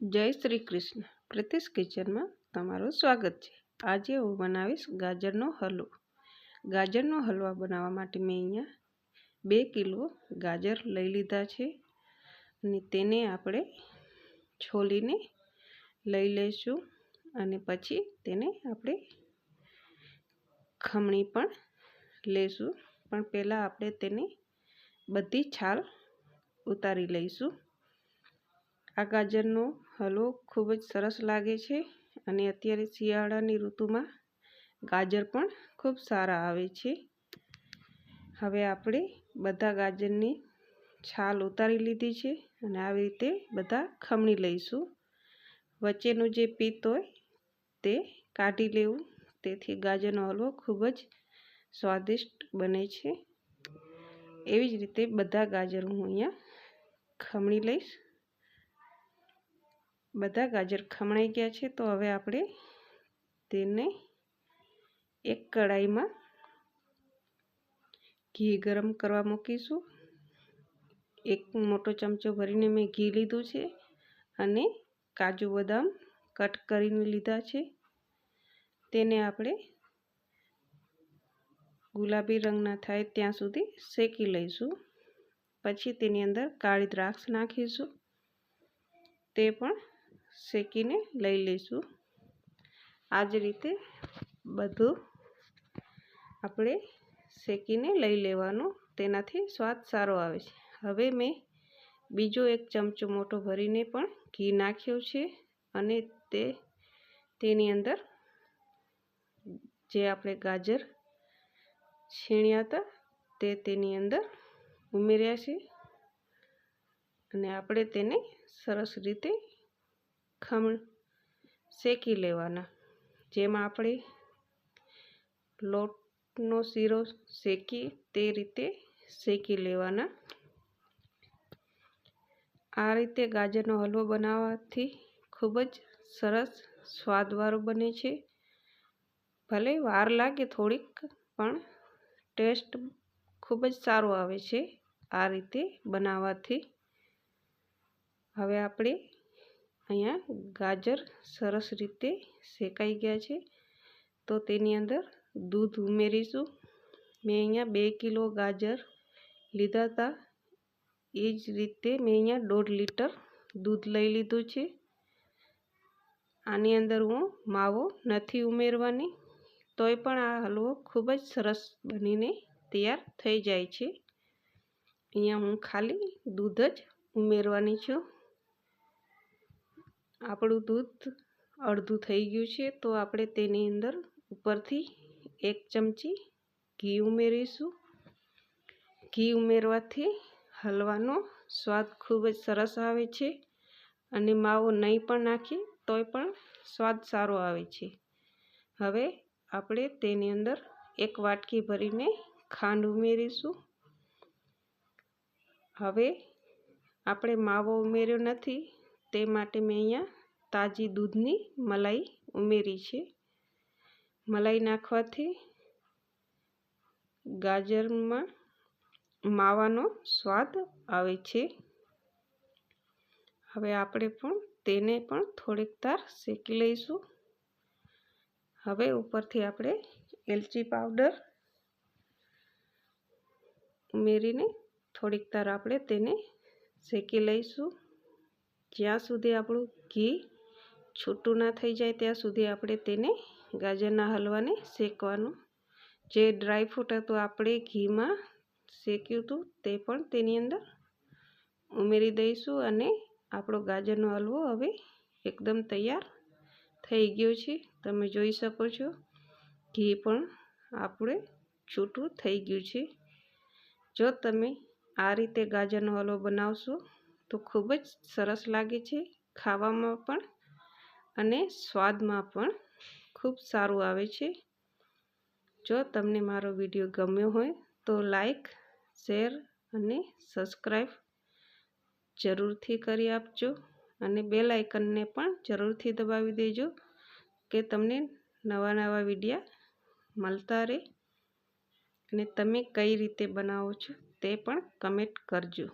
જય શ્રી કૃષ્ણ. પ્રતિશ કિચનમાં તમારું સ્વાગત છે. આજે હું બનાવીશ ગાજરનો હલવો. ગાજરનો હલવા બનાવવા માટે મેં અહીંયા બે કિલો ગાજર લઈ લીધા છે અને તેને આપણે છોલીને લઈ લઈશું અને પછી તેને આપણે ખમણી પણ લઈશું પણ પહેલાં આપણે તેને બધી છાલ ઉતારી લઈશું. આ ગાજરનો હલવો ખૂબ જ સરસ લાગે છે અને અત્યારે શિયાળાની ઋતુમાં ગાજર પણ ખૂબ સારા આવે છે. હવે આપણે બધા ગાજરની છાલ ઉતારી લીધી છે અને આવી રીતે બધા ખમણી લઈશું. વચ્ચેનું જે પિત્ત હોય તે કાઢી લેવું. તેથી ગાજરનો હલવો ખૂબ જ સ્વાદિષ્ટ બને છે. એવી જ રીતે બધા ગાજર હું અહીંયા ખમણી લઈશ. બધા ગાજર ખમણાઈ ગયા છે, તો હવે આપણે તેને એક કડાઈમાં ઘી ગરમ કરવા મૂકીશું. એક મોટો ચમચો ભરીને મેં ઘી લીધું છે અને કાજુ બદામ કટ કરીને લીધા છે. તેને આપણે ગુલાબી રંગના થાય ત્યાં સુધી શેકી લઈશું. પછી તેની અંદર કાળી દ્રાક્ષ નાખીશું. તે પણ શેકીને લઈ લઈશું. આ જ રીતે બધું આપણે શેકીને લઈ લેવાનું. તેનાથી સ્વાદ સારો આવે છે. હવે મેં બીજો એક ચમચો મોટો ભરીને પણ ઘી નાખ્યો છે અને તે તેની અંદર જે આપણે ગાજર છીણ્યા હતા તે તેની અંદર ઉમેર્યા છે. અને આપણે તેને સરસ રીતે ખમણ શેકી લેવાના. જેમાં આપણે લોટનો શીરો શેકી તે રીતે શેકી લેવાના. આ રીતે ગાજરનો હલવો બનાવવાથી ખૂબ જ સરસ સ્વાદવાળો બને છે. ભલે વાર લાગે થોડીક, પણ ટેસ્ટ ખૂબ જ સારો આવે છે આ રીતે બનાવવાથી. હવે આપણે અહીંયા ગાજર સરસ રીતે શેકાઈ ગયા છે. તો તેની અંદર દૂધ ઉમેરીશું. મેં અહીંયા બે કિલો ગાજર લીધા હતા. એ જ રીતે મેં અહીંયા દોઢ લીટર દૂધ લઈ લીધું છે. આની અંદર હું માવો નથી ઉમેરવાની. તોય પણ આ હલવો ખૂબ જ સરસ બનીને તૈયાર થઈ જાય છે. અહીંયા હું ખાલી દૂધ જ ઉમેરવાની છું. આપણું દૂધ અડધું થઈ ગયું છે, તો આપણે તેની અંદર ઉપરથી એક ચમચી ઘી ઉમેરીશું. ઘી ઉમેરવાથી હલવાનો સ્વાદ ખૂબ જ સરસ આવે છે અને માવો નહીં પણ નાખીએ તોય પણ સ્વાદ સારો આવે છે. હવે આપણે તેની અંદર એક વાટકી ભરીને ખાંડ ઉમેરીશું. હવે આપણે માવો ઉમેર્યો નથી તે માટે મેં અહીંયા તાજી દૂધની મલાઈ ઉમેરી છે. મલાઈ નાખવાથી ગાજરમાં માવાનો સ્વાદ આવે છે. હવે આપણે પણ તેને પણ થોડીક તાર શેકી લઈશું. હવે ઉપરથી આપણે એલચી પાવડર ઉમેરીને થોડીક તાર આપણે તેને શેકી લઈશું. જ્યાં સુધી આપણું ઘી છૂટું ના થઈ જાય, ત્યાં સુધી આપણે તેને ગાજરના હલવાને શેકવાનું. જે ડ્રાયફ્રૂટ હતું, આપણે ઘીમાં શેક્યું હતું, તે પણ તેની અંદર ઉમેરી દઈશું અને આપણો ગાજરનો હલવો હવે એકદમ તૈયાર થઈ ગયો છે. તમે જોઈ શકો છો, ઘી પણ આપણે છૂટું થઈ ગયું છે. જો તમે આ રીતે ગાજરનો હલવો બનાવશો તો ખૂબ જ સરસ લાગે છે ખાવામાં પણ અને સ્વાદમાં પણ. ખૂબ સારું આવે છે. જો તમને મારો વીડિયો ગમ્યો હોય તો લાઈક, શેર અને સબસ્ક્રાઈબ જરૂરથી કરી આપજો અને બેલ આઇકનને પણ જરૂરથી દબાવી દેજો કે તમને નવા નવા વિડીયા મળતા રહે. અને તમે કઈ રીતે બનાવો છો તે પણ કમેન્ટ કરજો.